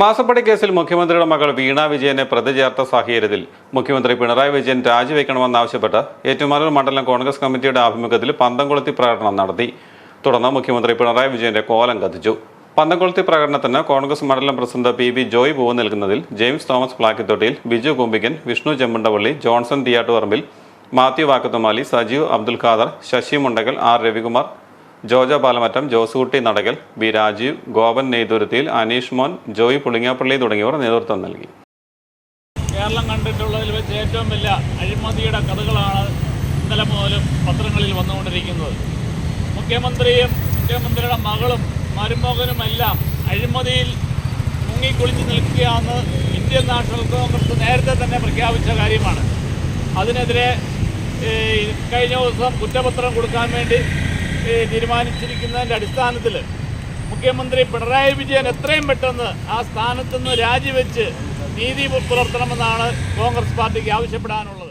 മാസപ്പടി കേസിൽ മുഖ്യമന്ത്രിയുടെ മകൾ വീണ വിജയനെ പ്രതി ചേർത്ത സാഹചര്യത്തിൽ മുഖ്യമന്ത്രി പിണറായി വിജയൻ രാജിവെക്കണമെന്നാവശ്യപ്പെട്ട് ഏറ്റുമാനൂർ മണ്ഡലം കോൺഗ്രസ് കമ്മിറ്റിയുടെ ആഭിമുഖ്യത്തിൽ പന്തംകൊളുത്തി പ്രകടനം നടത്തി. തുടർന്ന് മുഖ്യമന്ത്രി പിണറായി വിജയന്റെ കോലം കത്തിച്ചു. പന്തംകൊളുത്തി പ്രകടനത്തിന് കോൺഗ്രസ് മണ്ഡലം പ്രസിഡന്റ് പി വി ജോയ് പൂവ് നൽകുന്നതിൽ James Thomas Plakkithottiyil Biju Kumbikkan Vishnu Chempandavalli Johnson Thiyattuparambil Mathew Vakkathumali Sajeev Abdul Khader Sasi Mundakal R Ravikumar Joja Palamattam Josukutty Nadakal B Rajeev Gopan Neythuruthiyil Aneesh Mon Joy Pulingappally തുടങ്ങിയവർ നേതൃത്വം നൽകി. കേരളം കണ്ടിട്ടുള്ളതിൽ വെച്ച് ഏറ്റവും വലിയ അഴിമതിയുടെ കഥകളാണ് ഇന്നലെ മുതലും പത്രങ്ങളിൽ വന്നുകൊണ്ടിരിക്കുന്നത്. മുഖ്യമന്ത്രിയും മുഖ്യമന്ത്രിയുടെ മകളും മരുമകനുമെല്ലാം അഴിമതിയിൽ മുങ്ങിക്കുളിച്ച് നിൽക്കുകയാണെന്ന് ഇന്ത്യൻ നാഷണൽ കോൺഗ്രസ് നേരത്തെ തന്നെ പ്രഖ്യാപിച്ച കാര്യമാണ്. അതിനെതിരെ കഴിഞ്ഞ ദിവസം കുറ്റപത്രം കൊടുക്കാൻ വേണ്ടി തീരുമാനിച്ചിരിക്കുന്നതിന്റെ അടിസ്ഥാനത്തിൽ മുഖ്യമന്ത്രി പിണറായി വിജയൻ എത്രയും പെട്ടെന്ന് ആ സ്ഥാനത്തുനിന്ന് രാജിവെച്ച് നീതി പുലർത്തണമെന്നാണ് കോൺഗ്രസ് പാർട്ടിക്ക് ആവശ്യപ്പെടാനുള്ളത്.